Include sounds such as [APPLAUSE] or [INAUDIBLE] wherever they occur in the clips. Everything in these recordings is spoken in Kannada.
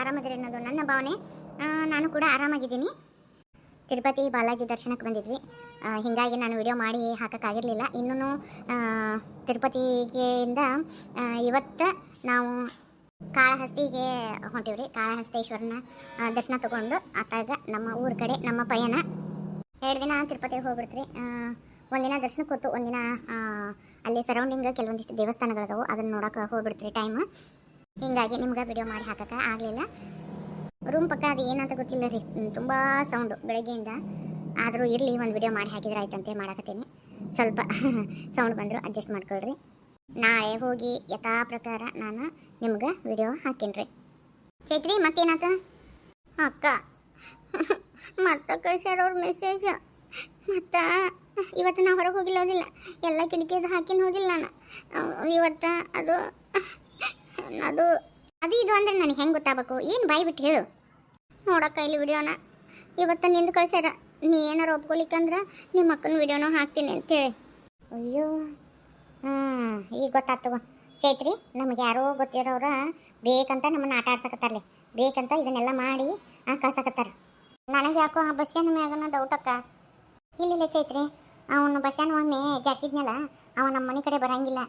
ಆರಾಮದಿರಿ ಅನ್ನೋದು ನನ್ನ ಭಾವನೆ. ನಾನು ಕೂಡ ಆರಾಮಾಗಿದ್ದೀನಿ. ತಿರುಪತಿ ಬಾಲಾಜಿ ದರ್ಶನಕ್ಕೆ ಬಂದಿದ್ವಿ. ಹೀಗಾಗಿ ನಾನು ವಿಡಿಯೋ ಮಾಡಿ ಹಾಕೋಕ್ಕಾಗಿರಲಿಲ್ಲ. ಇನ್ನೂ ತಿರುಪತಿಗೆಯಿಂದ ಇವತ್ತು ನಾವು ಕಾಳಹಸ್ತಿಗೆ ಹೊಂಟಿವ್ರಿ. ಕಾಳಹಸ್ತೇಶ್ವರನ ದರ್ಶನ ತಗೊಂಡು ಆತಾಗ ನಮ್ಮ ಊರ ಕಡೆ ನಮ್ಮ ಪಯಣ. ಎರಡು ದಿನ ತಿರುಪತಿಗೆ ಹೋಗ್ಬಿಡ್ತೀರಿ. ಒಂದಿನ ದರ್ಶನಕ್ಕೆ ಹೊತ್ತು ಒಂದಿನ ಅಲ್ಲಿ ಸರೌಂಡಿಂಗ್ ಕೆಲವೊಂದಿಷ್ಟು ದೇವಸ್ಥಾನಗಳಿದಾವೆ. ಅದನ್ನು ನೋಡೋಕೆ ಹೋಗ್ಬಿಡ್ತೀರಿ ಟೈಮ್ ಹೀಗಾಗಿ ನಿಮ್ಗೆ ವಿಡಿಯೋ ಮಾಡಿ ಹಾಕಕ್ಕೆ ಆಗಲಿಲ್ಲ. ರೂಮ್ ಪಕ್ಕ ಅದು ಏನಂತ ಗೊತ್ತಿಲ್ಲ ರೀ. ತುಂಬ ಸೌಂಡು ಬೆಳಗ್ಗೆಯಿಂದ. ಆದರೂ ಇರಲಿ, ಒಂದು ವಿಡಿಯೋ ಮಾಡಿ ಹಾಕಿದ್ರೆ ಆಯ್ತಂತೆ, ಮಾಡಕತ್ತೀನಿ. ಸ್ವಲ್ಪ ಸೌಂಡ್ ಬಂದರೂ ಅಡ್ಜಸ್ಟ್ ಮಾಡ್ಕೊಳ್ರಿ. ನಾಳೆ ಹೋಗಿ ಯಥಾ ಪ್ರಕಾರ ನಾನು ನಿಮ್ಗೆ ವಿಡಿಯೋ ಹಾಕೀನಿ ರೀ ಚೈತ್ರಿ, ಮತ್ತೇನಾತ? ಅಕ್ಕ. [LAUGHS] ಮತ್ತೆ ಕಳ್ಸ್ಯಾರವ್ರ ಮೆಸೇಜ್ ಮತ್ತು ಇವತ್ತು ನಾ ಹೊರಗೆ ಹೋಗಿಲ್ಲ ಹೋಗಿಲ್ಲ ಎಲ್ಲ ಕಿಟಕಿದು ಹಾಕಿನ ಹೋಗಿಲ್ಲ ನಾನು. ಇವತ್ತು ಅದು ಅದು ಅದು ಇದು ಅಂದ್ರೆ ನನಗೆ ಹೆಂಗೆ ಗೊತ್ತಾಗಬೇಕು? ಏನು ಬಾಯಿ ಬಿಟ್ಟು ಹೇಳು. ನೋಡಕ್ಕ ಇಲ್ಲಿ ವಿಡಿಯೋನ. ಇವತ್ತು ನಿಂದು ಕಳ್ಸ್ಯಾರ ನೀ ಏನಾರು ಒಪ್ಕೊಲಿಕ್ಕಂದ್ರೆ ನಿಮ್ಮ ಅಕ್ಕನ ವಿಡಿಯೋನ ಹಾಕ್ತೀನಿ ಅಂತೇಳಿ. ಅಯ್ಯೋ. ಹಾಂ, ಈಗ ಗೊತ್ತಾಗ್ತವ ಚೈತ್ರಿ, ನಮಗೆ ಯಾರೋ ಗೊತ್ತಿರೋರ ಬೇಕಂತ ನಮ್ಮನ್ನು ಆಟ ಆಡ್ಸಕತ್ತಾರಲಿ. ಬೇಕಂತ ಇದನ್ನೆಲ್ಲ ಮಾಡಿ ಕಳ್ಸಕತ್ತಾರೆ. ನನಗೆ ಯಾಕೋ ಆ ಬಸ್ಸಿನ ಮ್ಯಾಗನ ಡೌಟ್ ಅಕ್ಕ. ಇಲ್ಲ ಚೈತ್ರಿ. ಅವನು ಬಸ್ಸನ ಒಮ್ಮೆ ಜಾಡ್ಸಿದ್ನಲ್ಲ ಅವ ನಮ್ಮ ಮನೆ ಕಡೆ ಬರಂಗಿಲ್ಲ.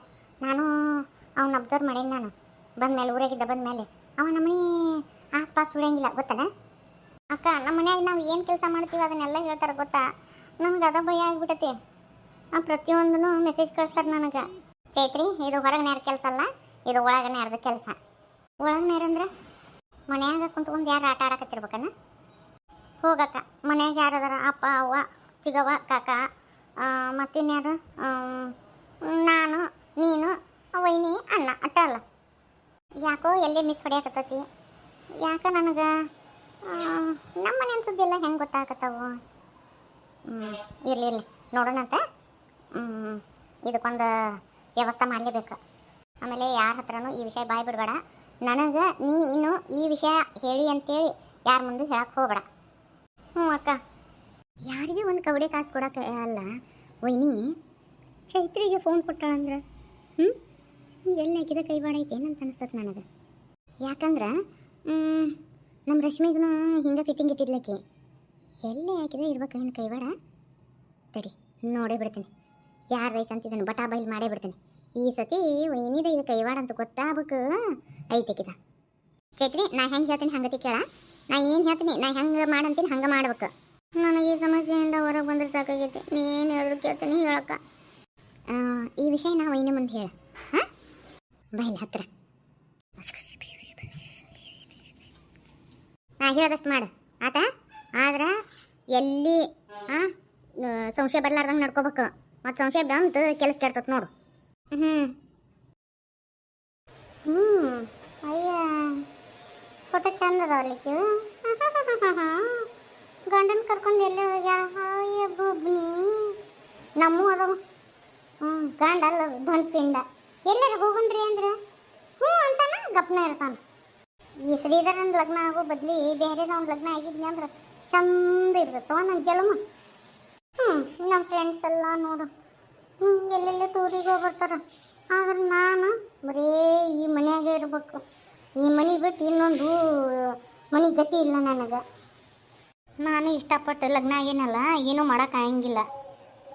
ನಾನು ಅವನ್ನ ಅಬ್ಸರ್ವ್ ಮಾಡೇನಿ ನಾನು. ಬಂದ್ಮೇಲೆ, ಊರಾಗಿದ್ದ ಬಂದ್ಮೇಲೆ, ಅವ ನಮ್ಮ ಮನೆ ಆಸ್ಪಾಸ್ ಉಳಿಯಂಗಿಲ್ಲ, ಗೊತ್ತನ? ಅಕ್ಕ, ನಮ್ಮ ಮನ್ಯಾಗ ನಾವು ಏನು ಕೆಲಸ ಮಾಡ್ತೀವಿ ಅದನ್ನೆಲ್ಲ ಹೇಳ್ತಾರೆ ಗೊತ್ತಾ? ನಮ್ಗೆ ಅದ ಭಯ ಆಗಿಬಿಡತ್ತೆ ಆ ಪ್ರತಿಯೊಂದೂ ಮೆಸೇಜ್ ಕಳಿಸ್ತಾರೆ ನನಗೆ. ಚೈತ್ರಿ, ಇದು ಹೊರಗೆ ನೇರ ಕೆಲಸ ಅಲ್ಲ, ಇದು ಒಳಗೆ ನೇರದ ಕೆಲಸ. ಒಳಗೆ ನೇರ ಅಂದ್ರೆ ಮನ್ಯಾಗ ಕುಂತ್ಕೊಂಡು ಯಾರು ಆಟ ಆಡಕತ್ತಿರ್ಬೇಕನ್ನ ಹೋಗಕ್ಕ ಮನೆಯಾಗ ಯಾರು ಅದಾರ? ಅಪ್ಪ, ಅವ್ವ, ಚಿಗವ್ವ, ಕಾಕ ಮತ್ತಿನ್ಯಾರು? ನಾನು, ನೀನು ವೈನಿ ಅಣ್ಣ, ಅಟ್ಟ ಅಲ್ಲ ಯಾಕೋ ಎಲ್ಲಿ ಮಿಸ್ ಹೊಡ್ಯಾಕತ್ತತಿ? ಯಾಕ ನನಗೆ? ನಮ್ಮ ಮನೆ ಎಲ್ಲ ಹೆಂಗೆ ಗೊತ್ತಾಗತ್ತವು ಹ್ಞೂ ಇರಲಿ ಇರಲಿ. ನೋಡೋಣಂತ ಇದಕ್ಕೊಂದು ವ್ಯವಸ್ಥೆ ಮಾಡಲೇಬೇಕು. ಆಮೇಲೆ ಯಾರ ಹತ್ರನೂ ಈ ವಿಷಯ ಬಾಯ್ ಬಿಡಬೇಡ. ನನಗೆ ನೀ ಇನ್ನು ಈ ವಿಷಯ ಹೇಳಿ ಅಂತೇಳಿ ಯಾರ ಮುಂದೆ ಹೇಳಕ್ಕೆ ಹೋಗಬೇಡ. ಹ್ಞೂ ಅಕ್ಕ. ಯಾರಿಗೆ ಒಂದು ಕವಡೆ ಕಾಸು ಕೊಡೋಕೆ ಅಲ್ಲ, ವೈನಿ? ಚೈತ್ರಿಗೆ ಫೋನ್ ಕೊಟ್ಟಾಳಂದ್ರೆ? ಹ್ಞೂ ಎಲ್ಲಿ ಹಾಕಿದ ಕೈವಾಡ ಐತೆ, ಏನಂತ ಅನಿಸ್ತದೆ ನನಗೆ? ಯಾಕಂದ್ರೆ ನಮ್ಮ ರಶ್ಮಿಗೂ ಹಿಂಗೆ ಫಿಟ್ಟಿಂಗ್ ಇಟ್ಟಿದ್ಲಕ್ಕೆ ಎಲ್ಲಿ ಹಾಕಿದ್ರೆ ಇರ್ಬೇಕು ಏನು ಕೈವಾಡ ತಡಿ, ನೋಡೇ ಬಿಡ್ತೀನಿ. ಯಾರು ಐತೆ ಅಂತಿದ್ದಾನೆ ಬಟಾ ಬೈಲ್ ಮಾಡೇ ಬಿಡ್ತೀನಿ. ಈ ಸತಿ ಏನಿದೆ ಇದು ಕೈವಾಡ ಅಂತ ಗೊತ್ತಾಗಬೇಕು ಐತೆಕಿದ ಚೈತ್ರಿ, ನಾ ಹೆಂಗೆ ಹೇಳ್ತೀನಿ ಹಂಗತಿ ಕೇಳ. ನಾ ಏನು ಹೇಳ್ತೀನಿ, ನಾ ಹೆಂಗೆ ಮಾಡಂತೀನಿ ಹಂಗೆ ಮಾಡ್ಬೇಕು. ನನಗೆ ಈ ಸಮಸ್ಯೆಯಿಂದ ಹೊರಗೆ ಬಂದ್ರೆ ಸಾಕಾಗೈತಿ. ನೀ ಏನು ಹೇಳಿದ್ರು ಕೇಳ್ತೀನಿ, ಹೇಳಕ್ಕ. ಈ ವಿಷಯ ನಾವು ಇನ್ನು ಮುಂದೆ ಹೇಳ. ಬೈಲ್ ಹತ್ರ ನಾ ಹೇಳದಷ್ಟು ಮಾಡು. ಆತ? ಆದ್ರೆ ಎಲ್ಲಿ ಸಂಶಯ ಬರ್ಲಾರ್ದಂಗೆ ನಡ್ಕೋಬೇಕು. ಮತ್ತು ಸಂಶಯ ಬಂತು ಕೆಲಸ ಕೆಡ್ತತ್ ನೋಡು. ಹ್ಞೂ ಹ್ಞೂ ಅಯ್ಯ. ಫೋಟೋ ಚಂದ ಅದಾವಲ್ಲಿಕ್ಕೆ [LAUGHS] ಗಂಡನ ಕರ್ಕೊಂಡು ಎಲ್ಲಿ ಬುಬ್ನಿ. ನಮ್ಮೂ ಅದಾವ. ಹ್ಞೂ ಗಂಡ ಅಲ್ಲ ಧನ್ ಪಿಂಡ. ಎಲ್ಲಾರ ಹೋಗುಣ್ರಿ ಅಂದ್ರೆ? ಹ್ಞೂ ಅಂತಾನ, ಗಪ್ನ ಇರ್ತಾನ. ಈ ಶ್ರೀಧರನ ಲಗ್ನ ಆಗೋ ಬದ್ಲಿ ಬೇರೆದವ್ನ ಲಗ್ನ ಆಗಿದ್ನಿ ಅಂದ್ರೆ ಚಂದ ಇರ್ತಾವ ನನ್ನ ಜಲಮ. ಹ್ಞೂ ನಮ್ಮ ಫ್ರೆಂಡ್ಸ್ ಎಲ್ಲ ನೋಡು. ಹ್ಞೂ ಎಲ್ಲೆಲ್ಲಿ ಟೂರಿಗೆ ಹೋಗ್ಬರ್ತಾರ. ಆದ್ರೆ ನಾನು ಬರೀ ಈ ಮನೆಯಾಗೆ ಇರ್ಬೇಕು. ಈ ಮನೆ ಬಿಟ್ಟು ಇನ್ನೊಂದು ಮನೆ ಗತಿ ಇಲ್ಲ ನನಗೆ. ನಾನು ಇಷ್ಟಪಟ್ಟು ಲಗ್ನ ಆಗೇನಲ್ಲ, ಏನೂ ಮಾಡೋಕ್ಕಾಗಂಗಿಲ್ಲ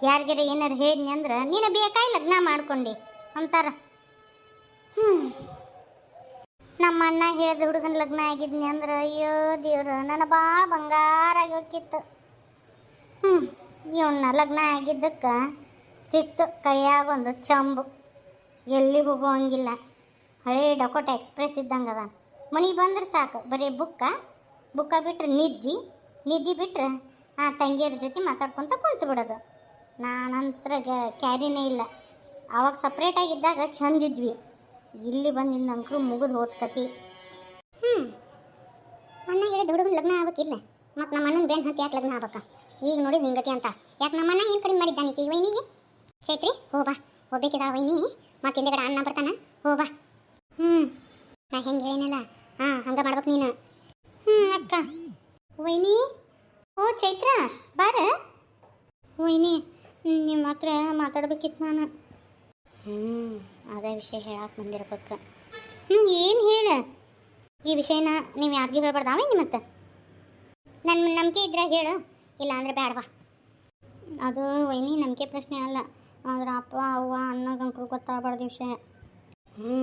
ಯಾರಿಗಾರ ಏನಾರು ಹೇಳಿದ್ನಿ ಅಂದ್ರೆ, ನೀನು ಬೇಕಾಗಿ ಲಗ್ನ ಮಾಡ್ಕೊಂಡು. ಅಂತಾರ. ಹ್ಞೂ ನಮ್ಮ ಅಣ್ಣ ಹೇಳಿದ ಹುಡುಗನ ಲಗ್ನ ಆಗಿದ್ನಿ ಅಂದ್ರೆ, ಅಯ್ಯೋ ದೇವ್ರ, ನನ್ನ ಭಾಳ ಬಂಗಾರ ಆಗಿ ಹೋಗಿತ್ತು ಹ್ಞೂ ಇವನ್ನ ಲಗ್ನ ಆಗಿದ್ದಕ್ಕೆ ಸಿಕ್ತು, ಕೈಯಾಗ ಒಂದು ಚಂಬು. ಎಲ್ಲಿ ಹೋಗುವಂಗಿಲ್ಲ. ಹಳೆ ಡಕೋಟ ಎಕ್ಸ್ಪ್ರೆಸ್ ಇದ್ದಂಗೆ ಅದ ಮನೆಗೆ ಬಂದ್ರೆ ಸಾಕು, ಬರೀ ಬುಕ್ಕ. ಬುಕ್ಕ ಬಿಟ್ಟರೆ ನಿದ್ದಿ. ನಿದ್ದಿ ಬಿಟ್ಟರೆ ಆ ತಂಗಿಯರ ಜೊತೆ ಮಾತಾಡ್ಕೊತ ಕುಂತು ಬಿಡೋದು ನಾನಂತರ ಕ್ಯಾರಿನೇ ಇಲ್ಲ. ಅವಾಗ ಸಪ್ರೇಟಾಗಿದ್ದಾಗ ಚಂದಿದ್ವಿ ಇಲ್ಲಿ ಬಂದಿಂದ ಅಂಕರು ಮುಗಿದು ಹೋದ ಕತಿ. ಹ್ಞೂ ಅಣ್ಣ ಹೇಳಿದ ಹುಡುಗನ ಲಗ್ನ ಆಗ್ಬೇಕಿಲ್ಲ ಮತ್ತು ನಮ್ಮ ಅಣ್ಣನ ಬೇನ್ ಹತ್ತಿ ಯಾಕೆ ಲಗ್ನ ಆಗ್ಬೇಕ? ಈಗ ನೋಡಿ ಹಿಂಗತಿ ಅಂತ. ಯಾಕೆ ನಮ್ಮ ಅಣ್ಣ ಏನು ಕಡಿಮೆ ಮಾಡಿದ್ದಾನೆ ಈಗ ವೈನಿಗೆ? ಚೈತ್ರಿ ಹೋ ಬಾ. ಹೋಗ್ಬೇಕಿದ ವೈನಿ. ಮತ್ತೆ ಹಿಂದೆಗಡೆ ಅಣ್ಣ ಬರ್ತಾನ. ಹೋ ಬಾ. ಹ್ಞೂ ನಾ ಹೆಂಗೆ ಹೇಳಿನಲ್ಲ? ಹಾಂ ಹಂಗೆ ಮಾಡ್ಬೇಕು ನೀನು. ಹ್ಞೂ ಅಕ್ಕ. ವೈನಿ? ಓ ಚೈತ್ರ ಬಾರ. ವೈನಿ ನಿಮ್ಮ ಹತ್ರ ಮಾತಾಡ್ಬೇಕಿತ್ತು ನಾನು. ಹ್ಞೂ ಅದೇ ವಿಷಯ ಹೇಳಕ್ಕೆ ಬಂದಿರ್ಬೇಕು. ಹ್ಞೂ ಏನು ಹೇಳ? ಈ ವಿಷಯನ ನೀವು ಯಾರಿಗೂ ಹೇಳ್ಬಾರ್ದಾವೆ ನಿಮ್ಮತ್ತ? ನನ್ನ ನಂಬಿಕೆ ಇದ್ರೆ ಹೇಳು ಇಲ್ಲ ಅಂದ್ರೆ ಬೇಡವಾ ಅದು ವೈನಿ, ನಂಬಿಕೆ ಪ್ರಶ್ನೆ ಅಲ್ಲ. ಆದ್ರೆ ಅಪ್ಪ, ಅವ್ವ ಅನ್ನೋಗಂಕರು ಗೊತ್ತಾಗಬಾರ್ದು ವಿಷಯ. ಹ್ಞೂ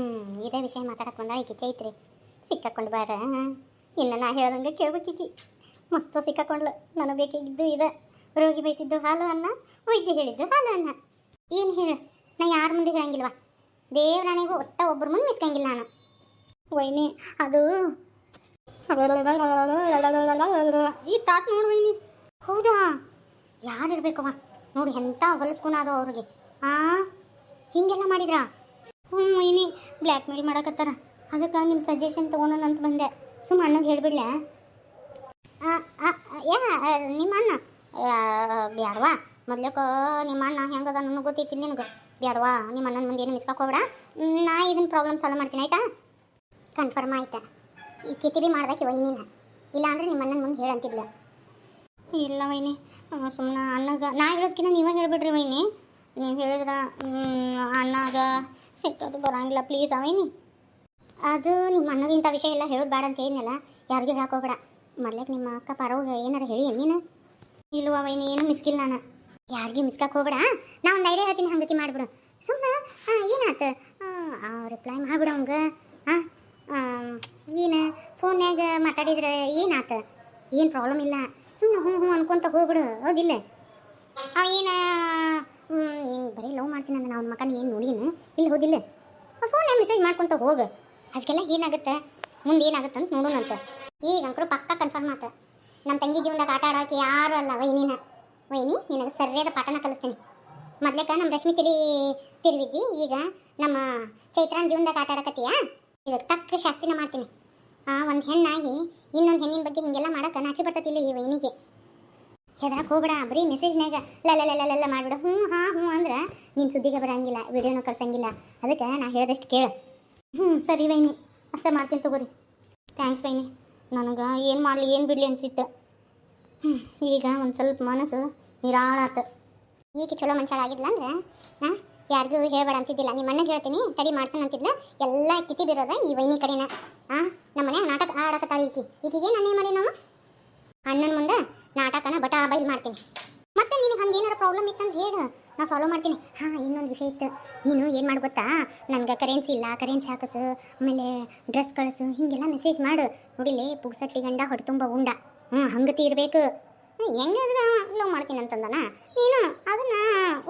ಇದೇ ವಿಷಯ ಮಾತಾಡಕ್ಕೆ ಬಂದ ಈಕೆ ಚೈತ್ರಿ ಸಿಕ್ಕಾಕೊಂಡು ಬಾರ. ಇಲ್ಲ ನಾ ಹೇಳ್ದಂಗೆ ಕೇಳ್ಬೇಕೀಕಿ ಮಸ್ತು ಸಿಕ್ಕಾಕೊಂಡ್ಲು. ನನಗೆ ಬೇಕಾಗಿದ್ದು ಇದೆ. ರೋಗಿ ಬಯಸಿದ್ದು ಹಾಲು ಅನ್ನ, ವೈದ್ಯ ಹೇಳಿದ್ದು ಹಾಲು ಅನ್ನ. ಏನು ಹೇಳು? ನಾ ಯಾರ ಮುಂದೆ ಹೇಳಂಗಿಲ್ವಾ? ದೇವ್ರಾಣಿಗೂ ಒಟ್ಟ ಒಬ್ಬರ ಮುಂದೆ ಮಿಸ್ಕಂಗಿಲ್ಲ ನಾನು. ವೈನಿ, ಅದು. ಈ ತಾತ್ ನೋಡು ವೈನಿ. ಹೌದಾ? ಯಾರು ಇರ್ಬೇಕವ ನೋಡಿ ಎಂಥ ಅದು ಅವ್ರಿಗೆ. ಆ? ಹಿಂಗೆಲ್ಲ ಮಾಡಿದ್ರಾ? ಹ್ಞೂ ವೈನಿ ಬ್ಲ್ಯಾಕ್ ಮೇಲ್ ಮಾಡಕತ್ತಾರ. ಅದಕ್ಕೆ ನಿಮ್ಮ ಸಜೆಷನ್ ತೊಗೊಳೋಣ ಅಂತ ಬಂದೆ. ಸುಮ್ಮ ಅಣ್ಣಗೆ ಹೇಳ್ಬಿಡ್ಲೆ. ಯಾ, ನಿಮ್ಮ ಅಣ್ಣ? ಬ್ಯಾಡವಾ? ಮೊದ್ಲಕ್ಕ, ನಿಮ್ಮ ಅಣ್ಣ ಹೆಂಗದ ನನಗೆ ಗೊತ್ತಿತ್ತು ನಿನಗೆ. ಬೇಡವಾ ನಿಮ್ಮ ಅಣ್ಣನ ಮುಂದೆ ಏನು ಹೋಗ್ಬೇಡ. ನಾ ಇದನ್ನ ಪ್ರಾಬ್ಲಮ್ ಸಾಲ್ವ್ ಮಾಡ್ತೀನಿ, ಆಯ್ತಾ? ಕನ್ಫರ್ಮ್ ಆಯ್ತಾ. ಈ ಕಿತಿರಿ ಮಾಡ್ದಾಕಿ ವೈನಿನ ಇಲ್ಲ ಅಂದ್ರೆ ನಿಮ್ಮ ಅಣ್ಣನ ಮುಂದೆ ಹೇಳಂತಿದ್ಲ. ಇಲ್ಲ ವೈನಿ ಸುಮ್ಮನೆ ಅಣ್ಣಗ, ನಾ ಹೇಳೋದಕ್ಕಿಂತ ನೀವೇ ಹೇಳ್ಬಿಡ್ರಿ ವೈನಿ. ನೀವು ಹೇಳಿದ್ರ ಅಣ್ಣಾಗ ಅಣ್ಣಗ ಬರೋಂಗಿಲ್ಲ ಪ್ಲೀಸ್ ಅವೈನಿ ಅದು ನಿಮ್ಮ ಅಣ್ಣಗೆ ಇಂಥ ವಿಷಯ ಎಲ್ಲ ಹೇಳೋದು ಬೇಡ ಅಂತ ಹೇಳಿದ್ನಲ್ಲ, ಯಾರಿಗೂ ಹಾಕೋಬೇಡ ಮೊದ್ಲೇಕ್ ನಿಮ್ಮ ಅಕ್ಕ ಪರವಾಗ ಏನಾರು ಹೇಳಿ ನೀನು? ಇಲ್ವ ವೈನಿ, ಏನು ಮಿಸ್ಕಿಲ್ಲ ನಾನು. ಯಾರಿಗೂ ಮಿಸ್ಕಾಕ್ ಹೋಗ್ಬೇಡ ನಾ ಒಂದು ಐಡಿಯಾ ಹೇಳ್ತೀನಿ, ಹಂಗತಿ ಮಾಡ್ಬಿಡು. ಸುಮ್ಮನೆ ಏನಾತ? ರಿಪ್ಲೈ ಮಾಡ್ಬಿಡು ಅವಂಗ, ಹಾಂ? ಏನು ಫೋನ್ಯಾಗ ಮಾತಾಡಿದ್ರೆ ಏನಾತ? ಏನು ಪ್ರಾಬ್ಲಮ್ ಇಲ್ಲ. ಸುಮ್ಮನೆ ಹ್ಞೂ ಹ್ಞೂ ಅನ್ಕೊಂತ ಹೋಗ್ಬಿಡು ಹೌದಿಲ್ಲ ಅವ ಏನು ಹಿಂಗೆ ಬರೀ ಲವ್ ಮಾಡ್ತೀನಿ ಅಂದ್ರೆ ಅವ್ನ ಮಕನ ಏನು ನೋಡೀನ? ಇಲ್ಲಿ ಹೋದಿಲ್ಲ ಫೋನ್ ಮೆಸೇಜ್ ಮಾಡ್ಕೊಂತ ಹೋಗು. ಅದಕ್ಕೆಲ್ಲ ಏನಾಗುತ್ತೆ? ಮುಂದೆ ಏನಾಗುತ್ತೆ ಅಂತ ನೋಡೋಣಂತ. ಈಗ ಅಂಕರು ಪಕ್ಕ ಕನ್ಫರ್ಮ್ ಆತ. ನಮ್ಮ ತಂಗಿ ಜೀವನದಾಗ ಆಟ ಆಡೋಕೆ ಯಾರು ಅಲ್ಲ ವೈನಿನ ವೈನಿ, ನಿನಗೆ ಸರಿಯಾದ ಪಾಠನ ಕಲಿಸ್ತೀನಿ. ಮೊದ್ಲೇಕ ನಮ್ಮ ರಶ್ಮಿ ತಿಳಿ ತಿರುವಿದ್ದಿ, ಈಗ ನಮ್ಮ ಚೈತ್ರಾನ್ ಜೀವನದಾಗ ಆಟ ಆಡಕತ್ತೀಯಾ? ಇದಕ್ಕೆ ತಕ್ಕ ಶಾಸ್ತಿನ ಮಾಡ್ತೀನಿ. ಆ, ಒಂದು ಹೆಣ್ಣಾಗಿ, ಇನ್ನೊಂದು ಹೆಣ್ಣಿನ ಬಗ್ಗೆ ಹಿಂಗೆಲ್ಲ ಮಾಡಕ್ಕೆ ನಾಚಿ ಬರ್ತತಿಲ್ಲ ಈ ವೈನಿಗೆ. ಹೆದ್ರ ಹೋಗ್ಬೇಡ, ಬರೀ ಮೆಸೇಜ್ನಾಗ ಲಲ್ಲ ಮಾಡ್ಬಿಡು. ಹ್ಞೂ, ಹಾಂ, ಹ್ಞೂ ಅಂದ್ರೆ ನಿನ್ನ ಸುದ್ದಿಗೆ ಬರಂಗಿಲ್ಲ ವಿಡಿಯೋನ ಕಳ್ಸಂಗಿಲ್ಲ. ಅದಕ್ಕೆ ನಾ ಹೇಳ್ದಷ್ಟು ಕೇಳು. ಹ್ಞೂ, ಸರಿ ವೈನಿ. ಅಷ್ಟೇ ಮಾಡ್ತೀನಿ ತಗೋರಿ. ಥ್ಯಾಂಕ್ಸ್ ವೈನಿ. ನನಗೆ ಏನು ಮಾಡಲಿ, ಏನು ಬಿಡಲಿ ಅನಿಸಿತ್ತು. ಈಗ ಒಂದು ಸ್ವಲ್ಪ ಮನಸ್ಸು ನಿರಾಳಾತು ಈಕೆ ಚಲೋ ಮನುಷ್ಯ ಆಗಿದ್ಲ ಅಂದ್ರೆ, ಹಾಂ, ಯಾರಿಗೂ ಹೇಳ್ಬೇಡ ಅಂತಿದ್ದಿಲ್ಲ. ನಿಮ್ಮ ಅಣ್ಣಗೆ ಹೇಳ್ತೀನಿ, ತಡಿ ಮಾಡ್ಸೋಣ ಅಂತಿದ್ಲ. ಎಲ್ಲ ಕಿತಿ ಬಿರೋದ ಈ ವೈನಿ ಕಡೆನ. ಹಾ ನಮ್ಮ ಮನೆ ನಾಟಕ ಆಡಕತ್ತಾಳ ಈಕಿ. ಈಕಿಗೆ ನಾನು ಏನು ಮಾಡಿ ನಾವು? ಅಣ್ಣನ ಮುಂದೆ ನಾಟಕನ ಬಟ ಬೈಲ್ ಮಾಡ್ತೀನಿ. ಮತ್ತೆ ನಿನಗೆ ಹಂಗೆ ಏನಾರ ಪ್ರಾಬ್ಲಮ್ ಇತ್ತಂತ ಹೇಳು. ನಾ ಸಾಲ್ವ್ ಮಾಡ್ತೀನಿ. ಹಾಂ, ಇನ್ನೊಂದು ವಿಷಯ ಇತ್ತು. ನೀನು ಏನು ಮಾಡಿ ಗೊತ್ತಾ? ನನಗೆ ಕರೆನ್ಸಿ ಇಲ್ಲ ಕರೆನ್ಸಿ ಹಾಕಸು, ಆಮೇಲೆ ಡ್ರೆಸ್ ಕಳಿಸು, ಹೀಗೆಲ್ಲ ಮೆಸೇಜ್ ಮಾಡು. ನೋಡಿಲಿ ಪುಗ್ಸಟ್ಟಿ ಗಂಡ ಹೊಟ್ಟೆ ಉಂಡ. ಹ್ಞೂ ಹಂಗತಿ ಇರಬೇಕು ಹೆಂಗಾದ್ರೆ ಲವ್ ಮಾಡ್ತೀನಿ ಅಂತಂದನ? ನೀನು ಅದನ್ನ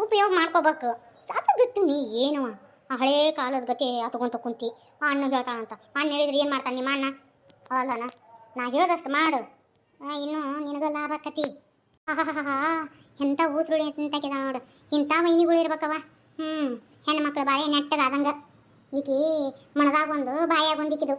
ಉಪಯೋಗ ಮಾಡ್ಕೋಬೇಕು. ಸಾತ ಬಿಟ್ಟು ನೀ ಏನು? ಆ ಹಳೇ ಕಾಲದ ಗತಿ ತಗೊಂತ ಕುಂತಿ ಆ ಅಣ್ಣ ಹೇಳ್ತಾನಂತ ಅಣ್ಣ ಹೇಳಿದ್ರೆ ಏನು ಮಾಡ್ತಾನೆ ನಿಮ್ಮ ಅಣ್ಣ? ಅಲ್ಲನ ನಾ ಹೇಳ್ದಷ್ಟು ಮಾಡು. ಇನ್ನು ನಿನಗ ಲಾಭ ಆಕತಿ. ಆಹಾಹಾಹಾ, ಎಂಥ ಊಸುಗಳು ಎಂತಾಕಿದ ನೋಡು. ಇಂಥ ವೈನಿಗಳು ಇರ್ಬೇಕವ ಹ್ಞೂ ಹೆಣ್ಣು ಮಕ್ಳು ಬಾಳೆ ನೆಟ್ಟಗಾದಂಗೆ. ಈಕಿ ಮಣದಾಗ ಒಂದು ಬಾಯಾಗ ಒಂದು ಇಕ್ಕಿದು